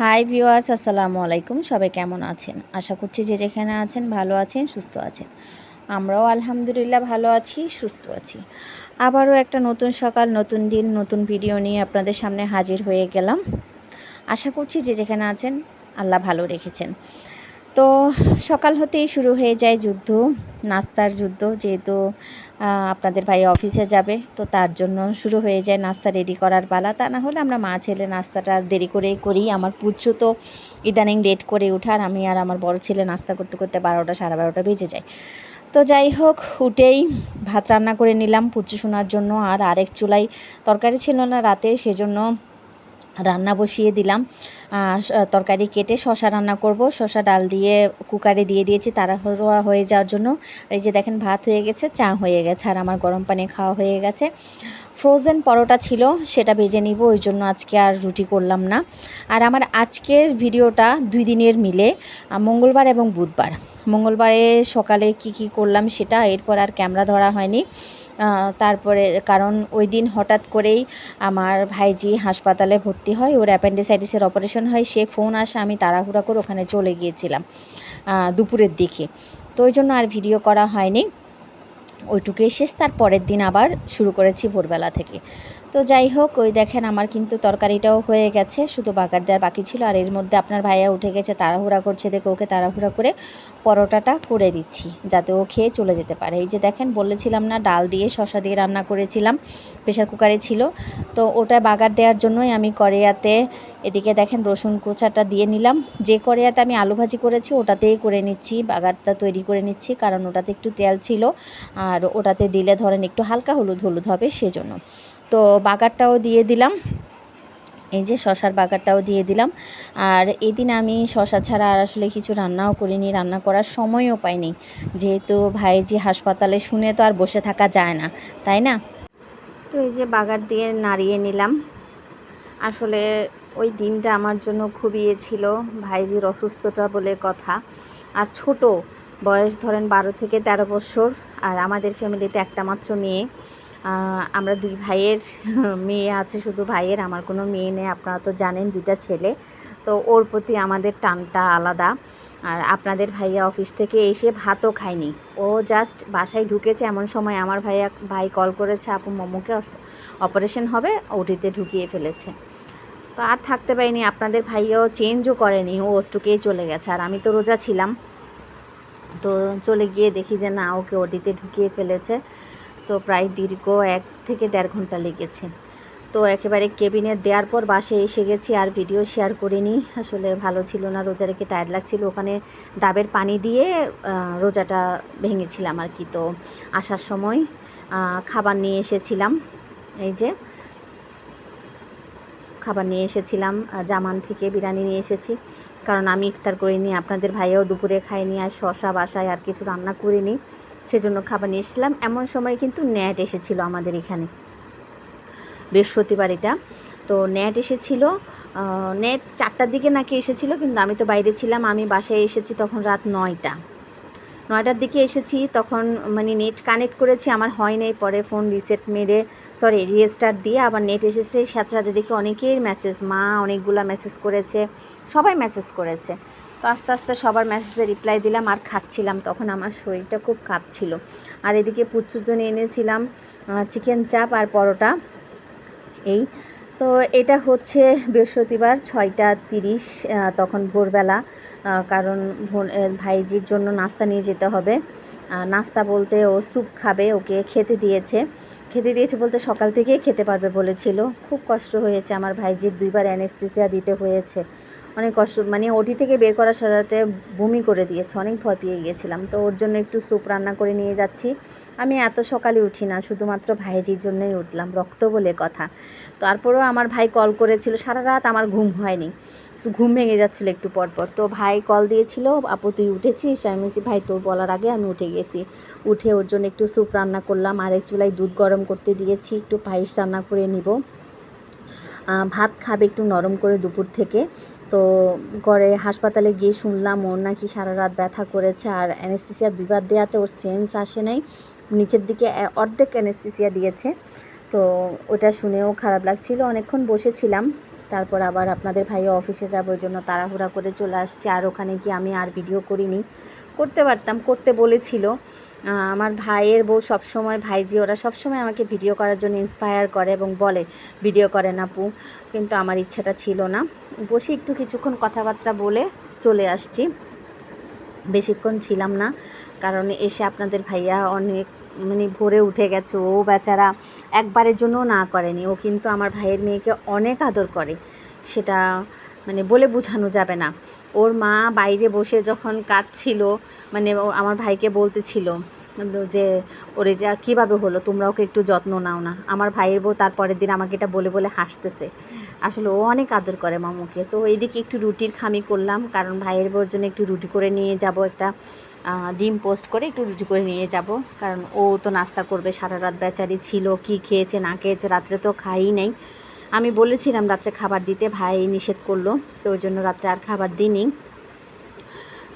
Hi viewers, আসসালামু আলাইকুম। সবাই কেমন আছেন? আশা করছি যে যেখানে আছেন, ভালো আছেন, সুস্থ আছেন। আমরাও আলহামদুলিল্লাহ ভালো আছি, সুস্থ আছি। আবারও একটা নতুন সকাল, নতুন দিন, নতুন ভিডিও নিয়ে আপনাদের সামনে হাজির হয়ে গেলাম। আশা করছি যে যেখানে আছেন, আল্লাহ ভালো রেখেছেন। তো সকাল হতেই শুরু হয়ে যায় যুদ্ধ, নাস্তার যুদ্ধ। যেহেতু আপনাদের ভাই অফিসে যাবে। তো তার জন্য শুরু হয়ে যায় নাস্তা রেডি করার পালা। তা না হলে আমরা মা ছেলে নাস্তাটা আর দেরি করেই করি। আমার পুচ্ছু তো ইদানিং লেট করে উঠার আমি আর আমার বড় ছেলে নাস্তা করতে করতে বারোটা, সাড়ে বারোটা বেজে যায়। তো যাই হোক, উঠেই ভাত রান্না করে নিলাম পুচু শোনার জন্য। আর আরেক চুলাই তরকারি ছিল না রাতে, সেজন্য রান্না বসিয়ে দিলাম। তরকারি কেটে শশা রান্না করব। শশা ডাল দিয়ে কুকারে দিয়ে দিয়েছি তাড়াহুড়োয়া হয়ে যাওয়ার জন্য। এই যে দেখেন, ভাত হয়ে গেছে, চা হয়ে গেছে, আর আমার গরম পানি খাওয়া হয়ে গেছে। ফ্রোজেন পরোটা ছিল, সেটা ভেজে নিব, ওই জন্য আজকে আর রুটি করলাম না। আর আমার আজকের ভিডিওটা দুই দিনের মিলে মঙ্গলবার এবং বুধবার। মঙ্গলবারে সকালে কি কি করলাম সেটা এরপর আর ক্যামেরা ধরা হয়নি। তারপরে কারণ ওই দিন হঠাৎ করেই আমার ভাইজি হাসপাতালে ভর্তি হয়, ওর অ্যাপেন্ডিসাইটিসের অপারেশন হয়, সে ফোন আসে, আমি তাড়াহুড়া করে ওখানে চলে গিয়েছিলাম দুপুরের দিকে। তো ওই জন্য আর ভিডিও করা হয়নি। ওইটুকুই শেষ, তার পরের দিন আবার শুরু করেছি ভোরবেলা থেকে। তো যাই হোক, ওই দেখেন আমার কিন্তু তরকারিটাও হয়ে গেছে, শুধু বাগার দেওয়ার বাকি ছিল, আর এর মধ্যে আপনার ভাইয়া উঠে গেছে, তাড়াহুড়া করছে, দেখে ওকে তাড়াহুড়া করে পরোটাটা করে দিচ্ছি, যাতে ও খেয়ে চলে যেতে পারে। এই যে দেখেন, বলেছিলাম না, ডাল দিয়ে শশা দিয়ে রান্না করেছিলাম, প্রেশার কুকারে ছিল, তো ওটা বাগার দেওয়ার জন্যই আমি কড়াইয়াতে এদিকে দেখেন রসুন কোচাটা দিয়ে নিলাম, যে কড়াইয়াতে আমি আলু ভাজি করেছি, ওটাতেই করে নিচ্ছি, বাগারটা তৈরি করে নিচ্ছি, কারণ ওটাতে একটু তেল ছিল, আর ওটাতে দিলে ধরেন একটু হালকা হলুদ হলুদ হবে, সেজন্য। তো বাগারটাও দিয়ে দিলাম। এই যে শশার বাগারটাও দিয়ে দিলাম। আর এদিন আমি শশা ছাড়া আর আসলে কিছু রান্নাও করিনি, রান্না করার সময়ও পাইনি। যেহেতু ভাইজি হাসপাতালে শুনে তো আর বসে থাকা যায় না, তাই না? তো এই যে বাগার দিয়ে নাড়িয়ে নিলাম। আসলে ওই দিনটা আমার জন্য খুবই এ ছিল, ভাইজির অসুস্থতা বলে কথা। আর ছোট, বয়স ধরেন বারো থেকে তেরো বছর, আর আমাদের ফ্যামিলিতে একটা মাত্র মেয়ে। আমরা দুই ভাইয়ের মেয়ে আছে, শুধু ভাইয়ের, আমার কোনো মেয়ে নেই, আপনারা তো জানেন দুইটা ছেলে। তো ওর প্রতি আমাদের টানটা আলাদা। আর আপনাদের ভাইয়া অফিস থেকে এসে ভাতও খায়নি। ও জাস্ট বাসায় ঢুকেছে, এমন সময় আমার ভাইয়া, ভাই কল করেছে, আপু, মোমোকে অপারেশন হবে, ওটিতে ঢুকিয়ে ফেলেছে। তো আর থাকতে পারিনি, আপনাদের ভাইয়াও চেঞ্জও করেনি, ও ওটুকেই চলে গেছে। আর আমি তো রোজা ছিলাম। তো চলে গিয়ে দেখি যে না, ওকে ওটিতে ঢুকিয়ে ফেলেছে। তো প্রায় দীর্ঘ এক থেকে দেড় ঘণ্টা লেগেছে। তো একেবারে কেবিনে দেওয়ার পর বাসে এসে গেছি আর ভিডিও শেয়ার করিনি। আসলে ভালো ছিল না রোজা রেখে টায়ার্ড লাগছিল। ওখানে ডাবের পানি দিয়ে রোজাটা ভেঙেছিলাম আর কি। তো আসার সময় খাবার নিয়ে এসেছিলাম। এই যে, খাবার নিয়ে এসেছিলাম। জামান থেকে বিরিয়ানি নিয়ে এসেছি। কারণ আমি ইফতার করিনি, আপনাদের ভাইয়াও দুপুরে খাইনি আর শশা বাসায় আর কিছু রান্না করিনি। সেজন্য খাবার নিয়ে এসেছিলাম। এমন সময় কিন্তু ন্যাট এসেছিল আমাদের এখানে। বৃহস্পতিবার এটা। তো নেট এসেছিল। নেট চারটার দিকে নাকি এসেছিল, কিন্তু আমি তো বাইরে ছিলাম। আমি বাসায় এসেছি তখন রাত নয়টা। নয়টার দিকে এসেছি, তখন মানে নেট কানেক্ট করেছি। আমার হয় নাই, পরে ফোন রিসেট মেরে, সরি, রিস্টার্ট দিয়ে আবার নেট এসেছে। সাথে সাথে দেখি অনেকের মেসেজ, মা অনেকগুলা মেসেজ করেছে, সবাই মেসেজ করেছে। তো আস্তে আস্তে সবার মেসেজে রিপ্লাই দিলাম আর খাচ্ছিলাম। তখন আমার শরীরটা খুব কাঁপছিল। আর এদিকে পুচ্ছুর জন্য এনেছিলাম চিকেন চাপ আর পরোটা। এই তো এটা হচ্ছে বৃহস্পতিবার ছয়টা তিরিশ তখন ভোরবেলা কারণ ভাইজির জন্য নাস্তা নিয়ে যেতে হবে। নাস্তা বলতে ও স্যুপ খাবে, ওকে খেতে দিয়েছে। খেতে দিয়েছে বলতে সকাল থেকেই খেতে পারবে বলেছিল। খুব কষ্ট হয়েছে আমার ভাইজির দুইবার অ্যানেস্থেসিয়া দিতে হয়েছে। অনেক কষ্ট মানে ওটি থেকে বের করার সাথে সাথে বমি করে দিয়েছে, অনেক ভয় পেয়ে গিয়েছিলাম তো ওর জন্য একটু স্যুপ রান্না করে নিয়ে যাচ্ছি। আমি এত সকালে উঠি না, শুধুমাত্র ভাইজির জন্যই উঠলাম, রক্ত বলে কথা। তারপরেও আমার ভাই কল করেছিল, সারা রাত আমার ঘুম হয়নি। ঘুম ভেঙে যাচ্ছিল একটু পর পর। তো ভাই কল দিয়েছিল, আপু, তুই উঠেছিস? আমি বলছি, ভাই, তোর বলার আগে আমি উঠে গেছি। উঠে ওর জন্য একটু স্যুপ রান্না করলাম, আরেক চুলায় দুধ গরম করতে দিয়েছি, একটু পায়েস রান্না করে নিব। ভাত খাবে একটু নরম করে দুপুর থেকে। তো ঘরে হাসপাতালে গিয়ে শুনলাম, ওর নাকি সারা রাত ব্যথা করেছে আর অ্যানেস্থেসিয়া দুইবার দেওয়াতে ওর সেন্স আসে নাই। নিচের দিকে অর্ধেক অ্যানেস্থেসিয়া দিয়েছে। তো ওটা শুনেও খারাপ লাগছিল। অনেকক্ষণ বসেছিলাম। তারপর আবার আপনাদের ভাইও অফিসে যাব, ওই জন্য তাড়াহুড়া করে চলে আসছে। আর ওখানে গিয়ে আমি আর ভিডিও করিনি। করতে পারতাম, করতে বলেছিল। আমার ভাইয়ের বউ সবসময়, ভাইজি ওরা সবসময় আমাকে ভিডিও করার জন্য ইন্সপায়ার করে এবং বলে ভিডিও করে না পু কিন্তু আমার ইচ্ছাটা ছিল না। বসে একটু কিছুক্ষণ কথাবার্তা বলে চলে আসছি। বেশিক্ষণ ছিলাম না, কারণ এসে আপনাদের ভাইয়া অনেক মানে ভোরে উঠে গেছে। ও বেচারা একবারের জন্য না করেনি। ও কিন্তু আমার ভাইয়ের মেয়েকে অনেক আদর করে। সেটা মানে বলে বোঝানো যাবে না। ওর মা বাইরে বসে যখন কাঁদছিল মানে আমার ভাইকে বলতেছিল যে, ওর এটা কীভাবে হলো? তোমরা ওকে একটু যত্ন নাও না। আমার ভাইয়ের বউ তারপরের দিন আমাকে এটা বলে বলে হাসতেছে। আসলে ও অনেক আদর করে মামুকে। তো এইদিকে একটু রুটির খামি করলাম, কারণ ভাইয়ের বউর জন্য একটু রুটি করে নিয়ে যাব, একটা ডিম পোস্ট করে একটু রুটি করে নিয়ে যাব। কারণ ও তো নাস্তা করবে, সারা রাত বেচারি ছিল, কি খেয়েছে, না খেয়েছে, রাত্রে তো খাই নাই। আমি বলেছিলাম রাত্রে খাবার দিতে, ভাই নিষেধ করল, তো ওর জন্য রাত্রে আর খাবার দিইনি।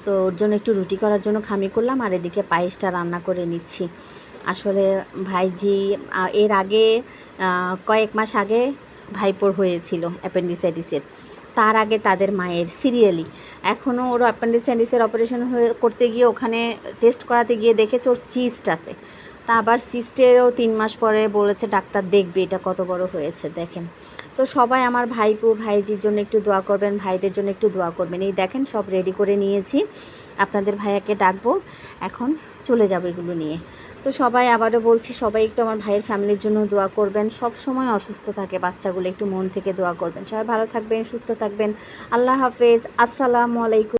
তো ওর জন্য একটু রুটি করার জন্য খামি করলাম, আর এদিকে পায়েসটা রান্না করে নিচ্ছি। আসলে ভাইজি এর আগে কয়েক মাস আগে ভাইপোর হয়েছিল অ্যাপেন্ডিসাইটিসের। তার আগে তাদের মায়ের সিরিয়ালি। এখনও ওর অ্যাপেন্ডিসাইটিসের অপারেশন হয়ে, করতে গিয়ে ওখানে টেস্ট করাতে গিয়ে দেখেছে ওর চিস্ট আছে। তা আবার সিস্টেরও তিন মাস পরে বলেছে, ডাক্তার দেখবে এটা কত বড় হয়েছে, দেখেন। তো সবাই আমার ভাইপো, ভাইজির জন্য একটু দোয়া করবেন, ভাইদের জন্য একটু দোয়া করবেন। এই দেখেন সব রেডি করে নিয়েছি। আপনাদের ভাইয়াকে ডাকবো। এখন চলে যাব এগুলো নিয়ে। তো সবাই আবারও বলছি, সবাই একটু আমার ভাইয়ের ফ্যামিলির জন্য দোয়া করবেন। সব সময় অসুস্থ থাকে বাচ্চাগুলো, একটু মন থেকে দোয়া করবেন। সবাই ভালো থাকবেন, সুস্থ থাকবেন। আল্লাহ হাফেজ। আসসালামু আলাইকুম।